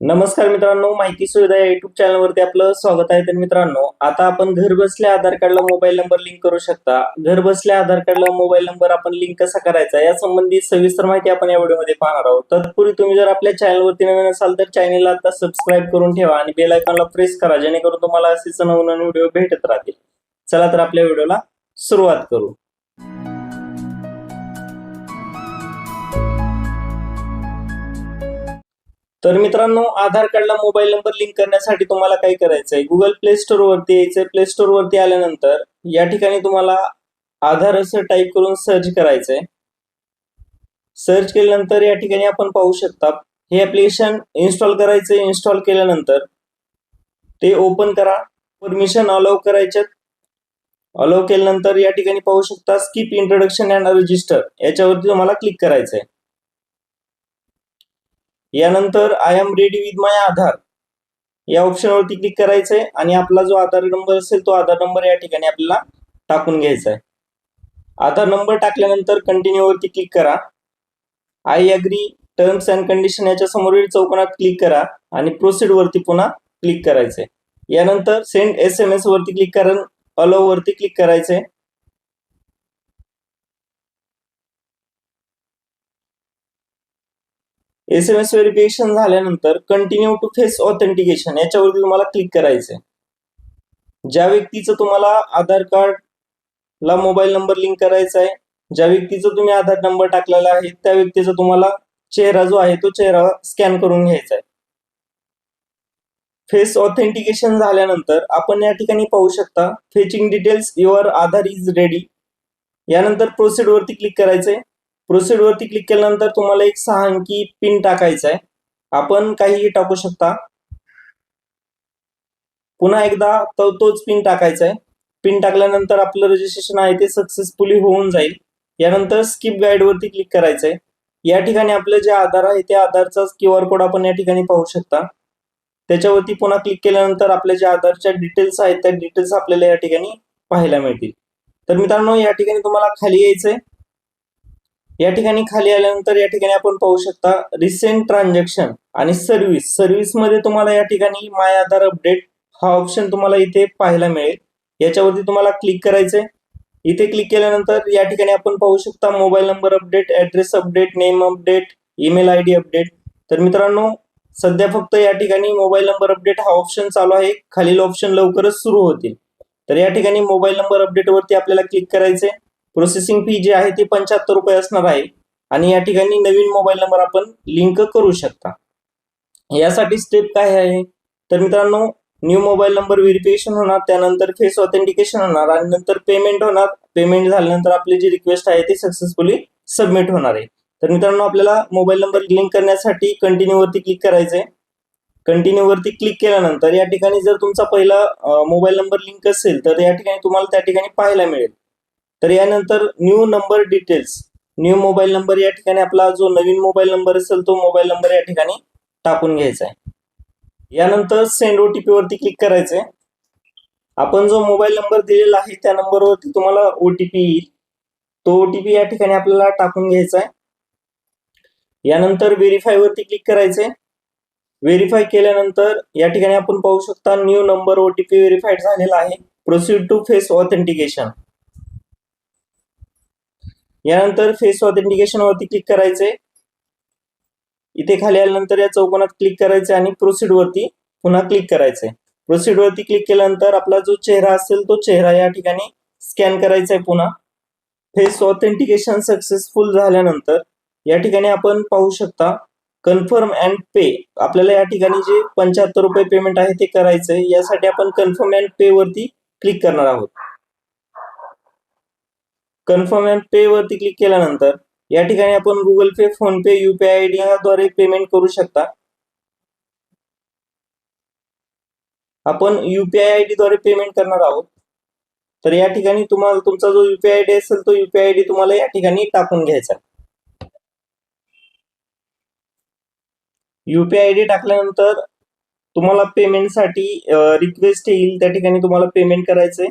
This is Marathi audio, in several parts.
नमस्कार मित्रांनो माहिती सुविधा या युट्यूब चॅनलवरती आपलं स्वागत आहे. तर मित्रांनो आता आपण घर बसल्या आधार कार्डला मोबाईल नंबर लिंक करू शकता. घर बसल्या आधार कार्डला मोबाईल नंबर आपण लिंक कसा करायचा या संबंधी सविस्तर माहिती आपण या व्हिडिओमध्ये पाहणार आहोत. तत्पूर्वी तुम्ही जर आपल्या चॅनलवरती नवीन असाल तर चॅनलला आता सबस्क्राईब करून ठेवा आणि बेल आयकॉनला प्रेस करा जेणेकरून तुम्हाला असेच नवनवीन व्हिडिओ भेटत राहतील. चला तर आपल्या व्हिडिओला सुरुवात करू. तर मित्रांनो आधार कार्डला मोबाईल नंबर लिंक करण्यासाठी तुम्हाला काय करायचं आहे गुगल प्ले स्टोर वरती यायचंय. प्ले स्टोर वरती आल्यानंतर या ठिकाणी तुम्हाला आधार असं टाईप करून सर्च करायचंय. सर्च केल्यानंतर या ठिकाणी आपण पाहू शकता हे ऍप्लिकेशन इन्स्टॉल करायचं इन्स्टॉल केल्यानंतर ते ओपन करा. Permission allow करायच्यात. अलाव केल्यानंतर या ठिकाणी पाहू शकता स्किप इंट्रोडक्शन अँड रजिस्टर याच्यावरती तुम्हाला क्लिक करायचंय. यानंतर I M ready with my Aadhaar. या ऑप्शनवरती क्लिक करायचंय आणि आपला जो आधार नंबर असेल तो आधार नंबर या ठिकाणी आपल्याला टाकून घ्यायचा आहे आधार नंबर टाकल्यानंतर कंटिन्यू वरती क्लिक करा. I agree terms and condition याच्या समोरील चौकोनात क्लिक करा आणि प्रोसीड वरती पुन्हा क्लिक करायचंय. यानंतर सेंड एस एम एस वरती क्लिक करा. अलोवरती वरती क्लिक करायचंय. एस एम एस व्हेरिफिकेशन झाल्यानंतर कंटिन्यू टू फेस ऑथेंटिकेशन याच्यावरती तुम्हाला क्लिक करायचंय. ज्या व्यक्तीचं तुम्हाला आधार कार्ड ला मोबाईल नंबर लिंक करायचा आहे ज्या व्यक्तीचा तुम्ही आधार नंबर टाकलेला आहे त्या व्यक्तीचा तुम्हाला चेहरा जो आहे तो चेहरा स्कॅन करून घ्यायचा आहे. फेस ऑथेंटिकेशन झाल्यानंतर आपण या ठिकाणी पाहू शकता fetching details your Aadhaar is ready यानंतर प्रोसिड वरती क्लिक करायचंय. प्रोसीड वरती क्लिक केल्यानंतर तुम्हाला एक सहा अंकी पिन टाकायचा आहे आपण काहीही टाकू शकता. पुन्हा एकदा तो तोच पिन टाकायचा आहे पिन टाकल्यानंतर आपलं रजिस्ट्रेशन आहे ते सक्सेसफुली होऊन जाईल. यानंतर स्किप गाईड वरती क्लिक करायचंय. या ठिकाणी आपलं जे आधार आहे त्या आधारचा क्यू आर कोड आपण या ठिकाणी पाहू शकता. त्याच्यावरती पुन्हा क्लिक केल्यानंतर आपल्या ज्या आधारच्या डिटेल्स आहेत त्या डिटेल्स आपल्याला या ठिकाणी पाहायला मिळतील. तर मित्रांनो या ठिकाणी तुम्हाला खाली यायचंय. या ठिकाणी खाली आल्यानंतर या ठिकाणी आपण पाहू शकता रिसेंट ट्रान्झॅक्शन आणि सर्व्हिस सर्व्हिसमध्ये तुम्हाला या ठिकाणी माय आधार अपडेट हा ऑप्शन तुम्हाला इथे पाहायला मिळेल. याच्यावरती तुम्हाला क्लिक करायचंय. इथे क्लिक केल्यानंतर या ठिकाणी आपण पाहू शकता mobile number update address update name update email I D update तर मित्रांनो सध्या फक्त या ठिकाणी मोबाईल नंबर अपडेट हा ऑप्शन चालू आहे. खालील ऑप्शन लवकरच सुरू होतील. तर या ठिकाणी मोबाईल नंबर अपडेट वरती आपल्याला क्लिक करायचंय. प्रोसेसिंग फी जी आहे ती पंच्याहत्तर रुपये असणार आहे. आणि या ठिकाणी नवीन मोबाईल नंबर आपण लिंक करू शकता. यासाठी स्टेप काय आहे? तर मित्रांनो न्यू मोबाईल नंबर व्हेरिफिकेशन होणार त्यानंतर फेस ऑथेंटिकेशन होणार आणि नंतर पेमेंट होणार. पेमेंट झाल्यानंतर आपली जी रिक्वेस्ट आहे ती सक्सेसफुली सबमिट होणार आहे. तर मित्रांनो आपल्याला मोबाईल नंबर लिंक करण्यासाठी कंटिन्यू वरती क्लिक करायचं कंटिन्यू वरती क्लिक केल्यानंतर या ठिकाणी जर तुमचा पहिला मोबाईल नंबर लिंक असेल तर या ठिकाणी तुम्हाला त्या ठिकाणी पाहायला मिळेल. तर यानंतर new number details new mobile number या ठिकाणी आपला जो नवीन मोबाईल नंबर असेल तो मोबाईल नंबर या ठिकाणी टाकून घ्यायचा आहे. यानंतर सेंड ओटीपी वरती क्लिक करायचंय. आपण जो मोबाईल नंबर दिलेला आहे त्या नंबरवरती तुम्हाला ओटीपी येईल. तो ओटीपी या ठिकाणी आपल्याला टाकून घ्यायचा आहे. यानंतर व्हेरीफाय वरती क्लिक करायचंय. व्हेरीफाय केल्यानंतर या ठिकाणी आपण पाहू शकता न्यू नंबर ओटीपी व्हेरीफाईड झालेला आहे. प्रोसीड टू फेस ऑथेंटिकेशन यानंतर फेस ऑथेंटिकेशन वरती क्लिक करायचंय इथे खाली आल्यानंतर या चौकोनात क्लिक करायचे आणि प्रोसीड वरती पुन्हा क्लिक करायचंय प्रोसीड वरती क्लिक केल्यानंतर आपला जो चेहरा असेल तो चेहरा या ठिकाणी स्कॅन करायचा आहे पुन्हा. फेस ऑथेंटिकेशन सक्सेसफुल झाल्यानंतर या ठिकाणी आपण पाहू शकता कन्फर्म अँड पे आपल्याला या ठिकाणी जे पंच्याहत्तर रुपये पेमेंट आहे ते करायचंय. यासाठी आपण कन्फर्म अँड पे वरती क्लिक करणार आहोत. कन्फर्म अँड पे वरती क्लिक केल्यानंतर या ठिकाणी आपण Google Pay PhonePe UPI I याद्वारे द्वारे पेमेंट करू शकता. आपण युपीआय आयडी द्वारे पेमेंट करणार आहोत. तर या ठिकाणी तुम्हाला तुमचा जो युपीआय आय डी असेल तो युपीआय आयडी तुम्हाला या ठिकाणी टाकून घ्यायचा युपीआय आयडी टाकल्यानंतर तुम्हाला पेमेंटसाठी रिक्वेस्ट येईल त्या ठिकाणी तुम्हाला पेमेंट करायचंय.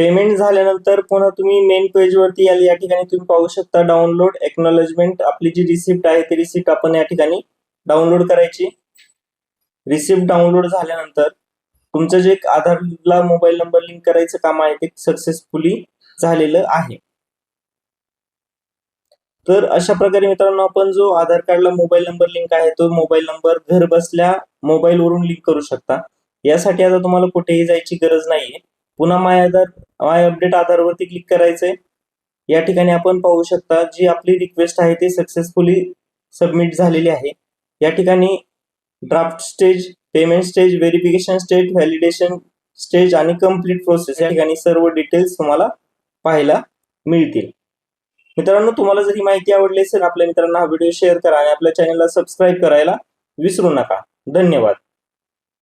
पेमेंट झाल्यानंतर पुन्हा तुम्ही मेन पेज वरती याल या ठिकाणी तुम्ही पाहू शकता डाउनलोड एक्नॉलेजमेंट आपली जी रिसिप्ट आहे ती रिसिप्ट आपण या ठिकाणी डाउनलोड करायची. रिसिप्ट डाउनलोड झाल्यानंतर तुमचं जे आधारला मोबाईल नंबर लिंक करायचं काम आहे ते सक्सेसफुली झालेलं आहे. तर अशा प्रकारे मित्रांनो आपण जो आधार कार्डला मोबाईल नंबर लिंक आहे तो मोबाईल नंबर घर बसल्या मोबाईल वरून लिंक करू शकता. यासाठी आता तुम्हाला कुठेही जायची गरज नाहीये. पुन्हा माय आधार माय अपडेट आधारवरती क्लिक करायचंय. या ठिकाणी आपण पाहू शकता जी आपली रिक्वेस्ट आहे ती सक्सेसफुली सबमिट झालेली आहे. या ठिकाणी draft stage payment stage verification stage validation stage आणि कंप्लीट प्रोसेस या ठिकाणी सर्व डिटेल्स तुम्हाला पाहायला मिळतील. मित्रांनो तुम्हाला जर ही माहिती आवडली असेल आपल्या मित्रांना हा व्हिडिओ शेअर करा आणि आपल्या चॅनलला सबस्क्राईब करायला विसरू नका. धन्यवाद.